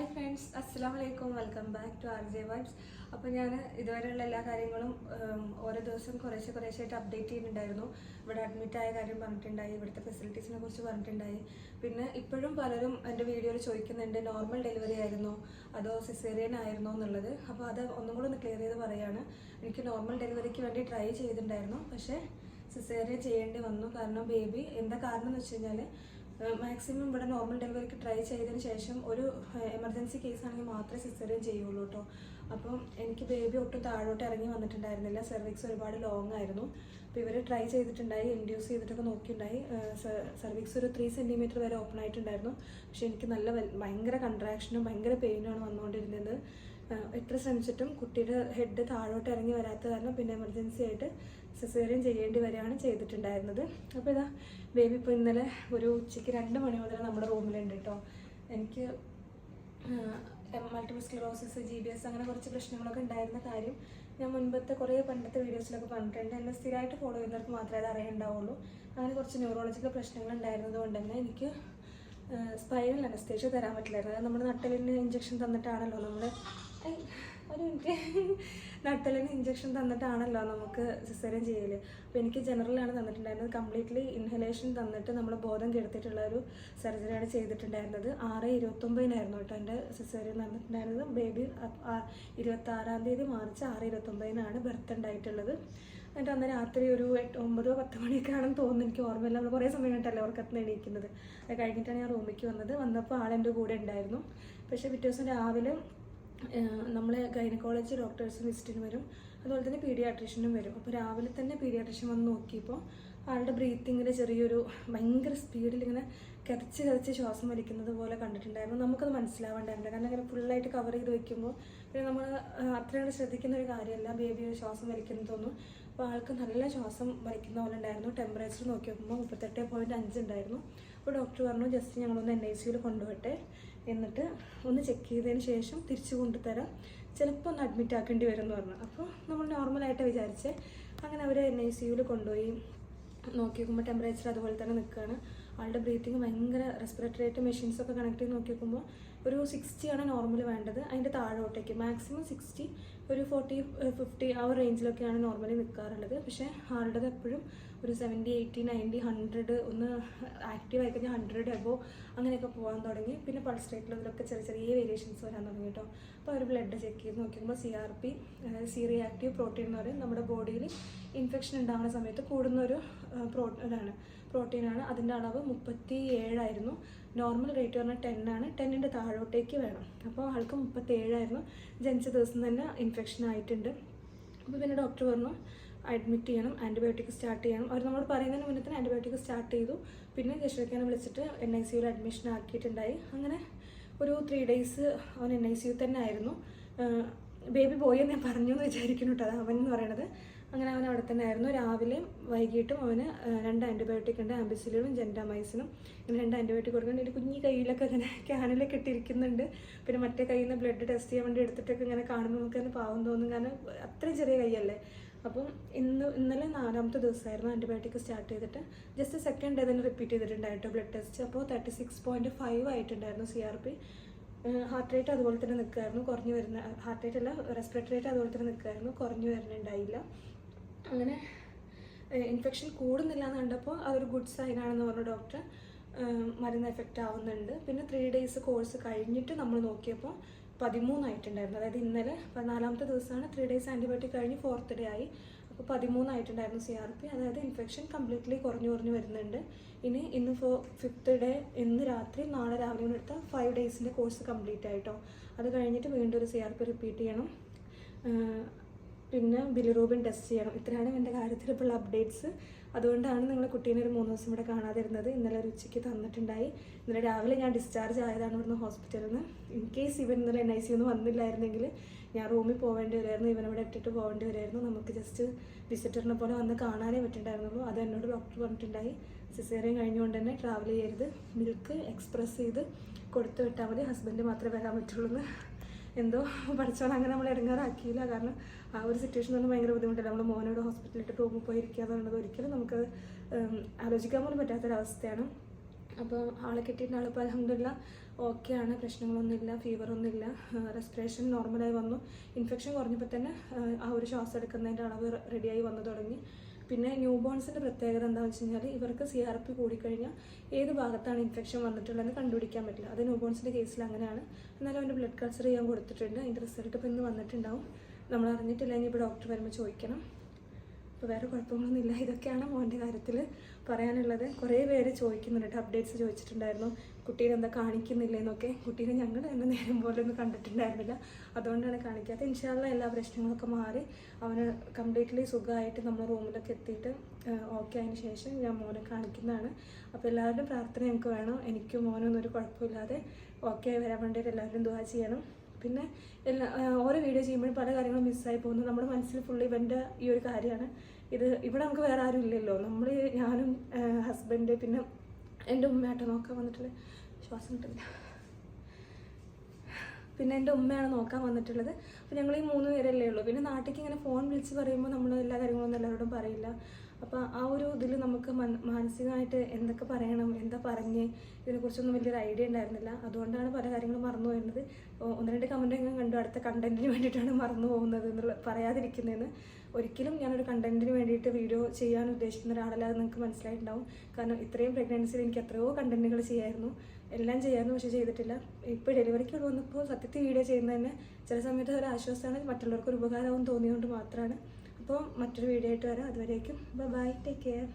Hi friends അസ്സാം വലൈക്കും welcome back to R J vibes അപ്പോൾ ഞാൻ ഇതുവരെയുള്ള എല്ലാ കാര്യങ്ങളും ഓരോ ദിവസം കുറേശ്ശെ കുറേശ്ശായിട്ട് അപ്ഡേറ്റ് ചെയ്യുന്നുണ്ടായിരുന്നു ഇവിടെ അഡ്മിറ്റ് ആയ കാര്യം പറഞ്ഞിട്ടുണ്ടായി ഇവിടുത്തെ ഫെസിലിറ്റീസിനെ കുറിച്ച് പറഞ്ഞിട്ടുണ്ടായി. പിന്നെ ഇപ്പോഴും പലരും എന്റെ വീഡിയോയിൽ ചോദിക്കുന്നുണ്ട് നോർമൽ ഡെലിവറി ആയിരുന്നോ? അതോ സിസേറിയൻ ആയിരുന്നോ? എന്നുള്ളത്. അപ്പോൾ അത് ഒന്നും കൂടെ ഒന്ന് ക്ലിയർ ചെയ്ത് പറയുകയാണ് എനിക്ക് നോർമൽ ഡെലിവറിക്ക് വേണ്ടി ട്രൈ ചെയ്തിട്ടുണ്ടായിരുന്നു. പക്ഷേ സിസേറിയൻ ചെയ്യേണ്ടി വന്നു. കാരണം ബേബി എന്താ കാരണം എന്ന് വെച്ച് കഴിഞ്ഞാൽ മാക്സിമം ഇവിടെ നോർമൽ ഡെലിവറിക്ക് ട്രൈ ചെയ്തതിന് ശേഷം ഒരു എമർജൻസി കേസ് ആണെങ്കിൽ മാത്രമേ സിസേറിയൻ ചെയ്യുള്ളൂ കേട്ടോ അപ്പം എനിക്ക് ബേബി ഒട്ടും താഴോട്ട് ഇറങ്ങി വന്നിട്ടുണ്ടായിരുന്നില്ല. സെർവിക്സ് ഒരുപാട് ലോങ് ആയിരുന്നു. അപ്പോൾ ഇവർ ട്രൈ ചെയ്തിട്ടുണ്ടായി ഇൻഡ്യൂസ് ചെയ്തിട്ടൊക്കെ നോക്കിയിട്ടുണ്ടായി സെർവിക്സ് ഒരു ത്രീ സെന്റിമീറ്റർ വരെ ഓപ്പൺ ആയിട്ടുണ്ടായിരുന്നു. പക്ഷേ എനിക്ക് നല്ല ഭയങ്കര കൺട്രാക്ഷനും ഭയങ്കര പെയിനുമാണ് വന്നുകൊണ്ടിരുന്നത്. എത്ര ശ്രമിച്ചിട്ടും കുട്ടിയുടെ ഹെഡ് താഴോട്ട് ഇറങ്ങി വരാത്ത കാരണം പിന്നെ എമർജൻസി ആയിട്ട് സിസേറിയൻ ചെയ്യേണ്ടി വരികയാണ് ചെയ്തിട്ടുണ്ടായിരുന്നത്. അപ്പോൾ ഇതാ ബേബി ഇപ്പോൾ ഇന്നലെ ഒരു ഉച്ചയ്ക്ക് രണ്ട് മണി മുതൽ നമ്മുടെ റൂമിലുണ്ട് കേട്ടോ. എനിക്ക് multiple sclerosis G B S അങ്ങനെ കുറച്ച് പ്രശ്നങ്ങളൊക്കെ ഉണ്ടായിരുന്ന കാര്യം ഞാൻ മുൻപത്തെ കുറേ പണ്ടത്തെ വീഡിയോസിലൊക്കെ പറഞ്ഞിട്ടുണ്ട്. എന്നെ സ്ഥിരമായിട്ട് ഫോളോ ചെയ്യുന്നവർക്ക് മാത്രമേ അത് അറിയുണ്ടാവുള്ളൂ. അങ്ങനെ കുറച്ച് ന്യൂറോളജിക്കൽ പ്രശ്നങ്ങൾ ഉണ്ടായിരുന്നത് കൊണ്ട് തന്നെ എനിക്ക് സ്പൈനൽ അനസ്തേഷ്യ തരാൻ പറ്റില്ലായിരുന്നു. അത് നമ്മുടെ നട്ടലിന് ഇഞ്ചക്ഷൻ തന്നിട്ടാണല്ലോ നമ്മൾ നട്ടലിന് ഇഞ്ചക്ഷൻ തന്നിട്ടാണല്ലോ നമുക്ക് സിസേറിയൻ ചെയ്യൽ അപ്പോൾ എനിക്ക് ജനറലാണ് തന്നിട്ടുണ്ടായിരുന്നത്. കംപ്ലീറ്റ്ലി ഇൻഹലേഷൻ തന്നിട്ട് നമ്മൾ ബോധം കെടുത്തിട്ടുള്ള ഒരു സർജറിയാണ് ചെയ്തിട്ടുണ്ടായിരുന്നത്. ആറ് ഇരുപത്തൊമ്പതിനായിരുന്നു കേട്ടോ എന്റെ സിസേറിയൻ തന്നിട്ടുണ്ടായിരുന്നത്. ബേബി ഇരുപത്താറാം തീയതി മാർച്ച് ആറ് ഇരുപത്തൊമ്പതിനാണ് ബർത്ത് ഉണ്ടായിട്ടുള്ളത്. എന്നിട്ട് അന്ന് രാത്രി ഒരു എട്ട് ഒമ്പതോ പത്ത് മണിയൊക്കെ ആണെന്ന് തോന്നുന്നു. എനിക്ക് ഓർമ്മയില്ല. നമ്മൾ കുറേ സമയം കഴിഞ്ഞിട്ടല്ലേ ഉറക്കത്തിന് എണീക്കുന്നത്. അത് കഴിഞ്ഞിട്ടാണ് ഞാൻ റൂമിലേക്ക് വന്നത്. വന്നപ്പോൾ ആളെന്റെ കൂടെ ഉണ്ടായിരുന്നു. പക്ഷേ പിറ്റേ ദിവസം രാവിലെ നമ്മളെ ഗൈനക്കോളജി ഡോക്ടേഴ്സ് വിസിറ്റിന് വരും. അതുപോലെ തന്നെ പീഡിയാട്രീഷ്യനും വരും. അപ്പോൾ രാവിലെ തന്നെ പീഡിയാട്രീഷ്യൻ വന്ന് നോക്കിയപ്പോൾ ആളുടെ ബ്രീത്തിങ്ങിൽ ചെറിയൊരു ഭയങ്കര സ്പീഡിൽ ഇങ്ങനെ കിതച്ച് കിതച്ച് ശ്വാസം വലിക്കുന്നത് പോലെ കണ്ടിട്ടുണ്ടായിരുന്നു. നമുക്കത് മനസ്സിലാവേണ്ടായിരുന്നു. കാരണം ഇങ്ങനെ ഫുള്ളായിട്ട് കവർ ചെയ്ത് വെക്കുമ്പോൾ പിന്നെ നമ്മൾ അത്രയും ശ്രദ്ധിക്കുന്ന ഒരു കാര്യമല്ല. ബേബി ശ്വാസം വലിക്കുന്നതൊന്നും അപ്പോൾ ആൾക്ക് നല്ല ശ്വാസം വലിക്കുന്ന പോലെ ഉണ്ടായിരുന്നു. ടെമ്പറേച്ചർ നോക്കി നോക്കുമ്പോൾ മുപ്പത്തെട്ട് പോയിന്റ് അഞ്ച് ഉണ്ടായിരുന്നു. അപ്പോൾ ഡോക്ടർ പറഞ്ഞു ജസ്റ്റ് ഞങ്ങളൊന്ന് എൻ ഐ സിയിൽ കൊണ്ടുപോട്ടെ. എന്നിട്ട് ഒന്ന് ചെക്ക് ചെയ്തതിന് ശേഷം തിരിച്ചു കൊണ്ടുതരാം ചിലപ്പോൾ ഒന്ന് അഡ്മിറ്റ് ആക്കേണ്ടി വരും എന്ന് പറഞ്ഞു. അപ്പോൾ നമ്മൾ നോർമലായിട്ട് വിചാരിച്ചേ അങ്ങനെ അവർ എൻ ഐ സിയുവിൽ കൊണ്ടുപോയി നോക്കി നോക്കുമ്പോൾ ടെമ്പറേച്ചർ അതുപോലെ തന്നെ നിൽക്കുകയാണ് ആളുടെ ബ്രീത്തിങ് ഭയങ്കര റെസ്പിറേറ്ററി ആയിട്ട് മെഷീൻസ് ഒക്കെ കണക്ട് ചെയ്ത് നോക്കി നോക്കുമ്പോൾ ഒരു സിക്സ്റ്റിയാണ് നോർമൽ വേണ്ടത്. അതിന്റെ താഴോട്ടേക്ക് മാക്സിമം സിക്സ്റ്റി ഒരു ഫോർട്ടി ഫിഫ്റ്റി ആ ഒരു റേഞ്ചിലൊക്കെയാണ് നോർമലി നിൽക്കാറുള്ളത് പക്ഷേ ആളുടേത് എപ്പോഴും ഒരു സെവന്റി എയ്റ്റി നയന്റി ഹൺഡ്രഡ് ഒന്ന് ആക്റ്റീവ് ആയി കഴിഞ്ഞാൽ ഹൺഡ്രഡ് എബോ അങ്ങനെയൊക്കെ പോകാൻ തുടങ്ങി. പിന്നെ പൾസ് റേറ്റിലൊക്കെ ചെറിയ ചെറിയ വേരിയേഷൻസ് വരാൻ തുടങ്ങി കേട്ടോ. അപ്പോൾ ഒരു ബ്ലഡ് ചെക്ക് ചെയ്ത് നോക്കുമ്പോൾ C R P C reactive protein എന്ന് പറയും. നമ്മുടെ ബോഡിയിൽ ഇൻഫെക്ഷൻ ഉണ്ടാകുന്ന സമയത്ത് കൂടുന്നൊരു പ്രോ ഇതാണ്. പ്രോട്ടീനാണ്. അതിന്റെ അളവ് മുപ്പത്തി ഏഴായിരുന്നു നോർമൽ റേറ്റ് പറഞ്ഞാൽ ടെൻ ആണ് ടെന്നിന്റെ താഴോട്ടേക്ക് വേണം. അപ്പോൾ ആൾക്ക് മുപ്പത്തി ഏഴായിരുന്നു ജനിച്ച ദിവസം തന്നെ ഇൻഫെക്ഷൻ ആയിട്ടുണ്ട്. അപ്പോൾ പിന്നെ ഡോക്ടർ പറഞ്ഞു അഡ്മിറ്റ് ചെയ്യണം ആന്റിബയോട്ടിക് സ്റ്റാർട്ട് ചെയ്യണം. അവർ നമ്മൾ പറയുന്നതിന് മുന്നേ തന്നെ ആന്റിബയോട്ടിക് സ്റ്റാർട്ട് ചെയ്തു. പിന്നെ ജശ്വക്കാനെ വിളിച്ചിട്ട് എൻ ഐ സിയിൽ അഡ്മിഷൻ ആക്കിയിട്ടുണ്ടായി. അങ്ങനെ ഒരു ത്രീ ഡേയ്സ് അവൻ എൻ ഐ സിയു തന്നെ ആയിരുന്നു. ബേബി ബോയ് എന്ന് ഞാൻ പറഞ്ഞു എന്ന് വിചാരിക്കുന്നു കേട്ടോ. അവൻ എന്ന് പറയണത്. അങ്ങനെ അവൻ അവിടെ തന്നെ ആയിരുന്നു. രാവിലെയും വൈകിട്ടും അവന് രണ്ട് ആന്റിബയോട്ടിക് ഉണ്ട് ആംബിസിലും ജെൻഡാമൈസിനും ഇങ്ങനെ രണ്ട് ആന്റിബയോട്ടിക് കൊടുക്കുന്നുണ്ട്. എന്റെ കുഞ്ഞി കയ്യിലൊക്കെ അങ്ങനെ ക്യാനിലൊക്കെ ഇട്ടിരിക്കുന്നുണ്ട്. പിന്നെ മറ്റേ കയ്യിൽ നിന്ന് ബ്ലഡ് ടെസ്റ്റ് ചെയ്യാൻ വേണ്ടി എടുത്തിട്ടൊക്കെ ഇങ്ങനെ കാണുമ്പോൾ നമുക്ക് തന്നെ പാവം തോന്നും. കാരണം അത്രയും ചെറിയ കൈയല്ലേ അപ്പം ഇന്ന് ഇന്നലെ നാലാമത്തെ ദിവസമായിരുന്നു ആന്റിബയോട്ടിക് സ്റ്റാർട്ട് ചെയ്തിട്ട്. ജസ്റ്റ് സെക്കൻഡ് ഡേ തന്നെ റിപ്പീറ്റ് ചെയ്തിട്ടുണ്ടായിട്ടോ ബ്ലഡ് ടെസ്റ്റ് അപ്പോൾ തേർട്ടി സിക്സ് പോയിന്റ് ഫൈവ് ആയിട്ടുണ്ടായിരുന്നു C R P heart rate അതുപോലെ തന്നെ നിൽക്കുമായിരുന്നു കുറഞ്ഞു വരുന്ന ഹാർട്ട് റേറ്റ് അല്ല റെസ്പിറേറ്ററി റേറ്റ് അതുപോലെ തന്നെ നിൽക്കുമായിരുന്നു കുറഞ്ഞു വരുന്നുണ്ടായില്ല. അങ്ങനെ ഇൻഫെക്ഷൻ കൂടുന്നില്ല എന്ന് കണ്ടപ്പോൾ അതൊരു ഗുഡ് സൈൻ ആണെന്ന് പറഞ്ഞു ഡോക്ടർ മരുന്ന് എഫക്റ്റ് ആവുന്നുണ്ട്. പിന്നെ ത്രീ ഡേയ്സ് കോഴ്സ് കഴിഞ്ഞിട്ട് നമ്മൾ നോക്കിയപ്പോൾ പതിമൂന്നായിട്ടുണ്ടായിരുന്നു. അതായത് ഇന്നലെ പതിനാലാമത്തെ ദിവസമാണ് ത്രീ ഡേയ്സ് ആന്റിബയോട്ടിക് കഴിഞ്ഞ് ഫോർത്ത് ഡേ ആയി. അപ്പോൾ പതിമൂന്നായിട്ടുണ്ടായിരുന്നു സി ആർ പി അതായത് ഇൻഫെക്ഷൻ കംപ്ലീറ്റ്ലി കുറഞ്ഞു കുറഞ്ഞു വരുന്നുണ്ട്. ഇനി ഇന്ന് ഫോ ഫിഫ്ത്ത് ഡേ ഇന്ന് രാത്രി നാളെ രാവിലെ കൂടെ എടുത്താൽ ഫൈവ് ഡേയ്സിന്റെ കോഴ്സ് കംപ്ലീറ്റ് ആയിട്ടോ. അത് കഴിഞ്ഞിട്ട് വീണ്ടും ഒരു സി ആർ പി റിപ്പീറ്റ് ചെയ്യണം. പിന്നെ ബിലിറൂബിൻ ടെസ്റ്റ് ചെയ്യണം. ഇത്രയാണ് എന്റെ കാര്യത്തിലുള്ള അപ്ഡേറ്റ്സ് അതുകൊണ്ടാണ് നിങ്ങൾ കുട്ടീനെ ഒരു മൂന്ന് ദിവസം ഇവിടെ കാണാതിരുന്നത്. ഇന്നലെ ഒരു ഉച്ചയ്ക്ക് തന്നിട്ടുണ്ടായി. ഇന്നലെ രാവിലെ ഞാൻ ഡിസ്ചാർജ് ആയതാണ് ഇവിടുന്ന് ഹോസ്പിറ്റലിൽ നിന്ന് ഇൻ കേസ് ഇവൻ ഇന്നലെ എൻ ഐ സി ഒന്നും വന്നില്ലായിരുന്നെങ്കിൽ ഞാൻ റൂമിൽ പോകേണ്ടി വരുമായിരുന്നു ഇവനവിടെ ഇട്ടിട്ട് പോകേണ്ടി വരുമായിരുന്നു നമുക്ക് ജസ്റ്റ് വിസിറ്ററിനെ പോലെ വന്ന് കാണാനേ പറ്റുണ്ടായിരുന്നുള്ളൂ. അത് എന്നോട് ഡോക്ടർ പറഞ്ഞിട്ടുണ്ടായി. സിസേറിയൻ കഴിഞ്ഞുകൊണ്ട് തന്നെ ട്രാവൽ ചെയ്യരുത്. മിൽക്ക് എക്സ്പ്രസ് ചെയ്ത് കൊടുത്തു വിട്ടാൽ മതി. ഹസ്ബൻഡ് മാത്രമേ വരാൻ പറ്റുള്ളൂ എന്ന്. എന്തോ പഠിച്ചോളം അങ്ങനെ നമ്മൾ ഇടങ്ങാറാക്കിയില്ല. കാരണം ആ ഒരു സിറ്റുവേഷൻ തന്നെ ഭയങ്കര ബുദ്ധിമുട്ടില്ല? നമ്മൾ മോനോട് ഹോസ്പിറ്റലിലിട്ട് റൂമിൽ പോയി ഇരിക്കുക ഒരിക്കലും നമുക്ക് ആലോചിക്കാൻ പോലും പറ്റാത്തൊരവസ്ഥയാണ്. അപ്പോൾ ആളെ കിട്ടിയിട്ട് ആളിപ്പോൾ അലഹമില്ല ഓക്കെയാണ് പ്രശ്നങ്ങളൊന്നുമില്ല ഫീവറൊന്നുമില്ല റെസ്പിറേഷൻ നോർമലായി വന്നു. ഇൻഫെക്ഷൻ കുറഞ്ഞപ്പോൾ തന്നെ ആ ഒരു ശ്വാസം എടുക്കുന്നതിന്റെ അളവ് റെഡിയായി വന്നു തുടങ്ങി. പിന്നെ ന്യൂ ബോൺസിന്റെ പ്രത്യേകത എന്താണെന്ന് വെച്ച് കഴിഞ്ഞാൽ ഇവർക്ക് സി ആർ പി കൂടിക്കഴിഞ്ഞാൽ ഏത് ഭാഗത്താണ് ഇൻഫെക്ഷൻ വന്നിട്ടുള്ളതെന്ന് കണ്ടുപിടിക്കാൻ പറ്റില്ല. അത് ന്യൂ ബോൺസിന്റെ കേസിൽ അങ്ങനെയാണ്. എന്നാലും അവന്റെ ബ്ലഡ് കൾച്ചർ ചെയ്യാൻ കൊടുത്തിട്ടുണ്ട്. അതിന്റെ റിസൾട്ട് ഇപ്പോൾ ഇന്ന് വന്നിട്ടുണ്ടാവും. നമ്മൾ അറിഞ്ഞിട്ടില്ല ഇപ്പോൾ ഡോക്ടർ വരുമ്പോൾ ചോദിക്കണം. അപ്പോൾ വേറെ കുഴപ്പങ്ങളൊന്നുമില്ല. ഇതൊക്കെയാണ് മോന്റെ കാര്യത്തിൽ പറയാനുള്ളത് കുറേ പേര് ചോദിക്കുന്നുണ്ട് അപ്ഡേറ്റ്സ് ചോദിച്ചിട്ടുണ്ടായിരുന്നു. കുട്ടീനെ എന്താ കാണിക്കുന്നില്ലെന്നൊക്കെ കുട്ടീനെ ഞങ്ങൾ തന്നെ നേരം പോലെ ഒന്നും കണ്ടിട്ടുണ്ടായിരുന്നില്ല. അതുകൊണ്ടാണ് കാണിക്കാത്തത്. ഇൻഷാല്ല എല്ലാ പ്രശ്നങ്ങളൊക്കെ മാറി. അവന് കംപ്ലീറ്റ്ലി സുഖമായിട്ട് നമ്മൾ റൂമിലൊക്കെ എത്തിയിട്ട് ഓക്കെ ആയതിനു ശേഷം ഞാൻ മോനെ കാണിക്കുന്നതാണ്. അപ്പോൾ എല്ലാവരുടെയും പ്രാർത്ഥന ഞങ്ങൾക്ക് വേണം. എനിക്കും മോനൊന്നും ഒരു കുഴപ്പമില്ലാതെ ഓക്കെ ആയി വരാൻ വേണ്ടിയിട്ട് എല്ലാവരും ദുവാ ചെയ്യണം. പിന്നെ എല്ലാ ഓരോ വീഡിയോ ചെയ്യുമ്പോഴും പല കാര്യങ്ങളും മിസ്സായി പോകുന്നു. നമ്മുടെ മനസ്സിൽ ഫുൾ ഇവന്റെ ഈ ഒരു കാര്യമാണ്. ഇത് ഇവിടെ നമുക്ക് വേറെ ആരും ഇല്ലല്ലോ. നമ്മൾ ഞാനും ഹസ്ബൻഡ് പിന്നെ എന്റെ ഉമ്മയായിട്ട് നോക്കാൻ വന്നിട്ടുള്ളത് ശ്വാസം കിട്ടില്ല പിന്നെ എന്റെ ഉമ്മയാണ് നോക്കാൻ വന്നിട്ടുള്ളത്. അപ്പോൾ ഞങ്ങൾ ഈ മൂന്ന് പേരല്ലേ ഉള്ളൂ. പിന്നെ നാട്ടിലേക്ക് ഇങ്ങനെ ഫോൺ വിളിച്ച് പറയുമ്പോൾ നമ്മൾ എല്ലാ കാര്യങ്ങളൊന്നും എല്ലാവരോടും പറയില്ല. അപ്പോൾ ആ ഒരു ഇതിൽ നമുക്ക് മാനസികമായിട്ട് എന്തൊക്കെ പറയണം എന്താ പറഞ്ഞ് ഇതിനെക്കുറിച്ചൊന്നും വലിയൊരു ഐഡിയ ഉണ്ടായിരുന്നില്ല. അതുകൊണ്ടാണ് പല കാര്യങ്ങളും മറന്നു പോയിരുന്നത്. ഒന്ന് രണ്ട് എങ്ങനെ കണ്ടു. അടുത്ത കണ്ടന്റിന് വേണ്ടിയിട്ടാണ് മറന്നു പോകുന്നത് എന്നുള്ള പറയാതിരിക്കുന്നതെന്ന് ഒരിക്കലും ഞാനൊരു കണ്ടന്റിന് വേണ്ടിയിട്ട് വീഡിയോ ചെയ്യാൻ ഉദ്ദേശിക്കുന്ന ഒരാളല്ല അത് നിങ്ങൾക്ക് മനസ്സിലായിട്ടുണ്ടാവും. കാരണം ഇത്രയും പ്രഗ്നൻസിയിൽ എനിക്ക് എത്രയോ കണ്ടന്റുകൾ ചെയ്യായിരുന്നു. എല്ലാം ചെയ്യായിരുന്നു പക്ഷേ ചെയ്തിട്ടില്ല. ഇപ്പോൾ ഡെലിവറിക്ക് വന്നപ്പോൾ സത്യത്തിൽ വീഡിയോ ചെയ്യുന്നതന്നെ ചില സമയത്ത് ഒരു ആശ്വാസമാണ് മറ്റുള്ളവർക്ക് ഒരു ഉപകാരമാവും തോന്നിയതുകൊണ്ട് മാത്രമാണ് അപ്പോൾ മറ്റൊരു വീഡിയോ ആയിട്ട് വരാം. അതുവരേക്കും. Bye take care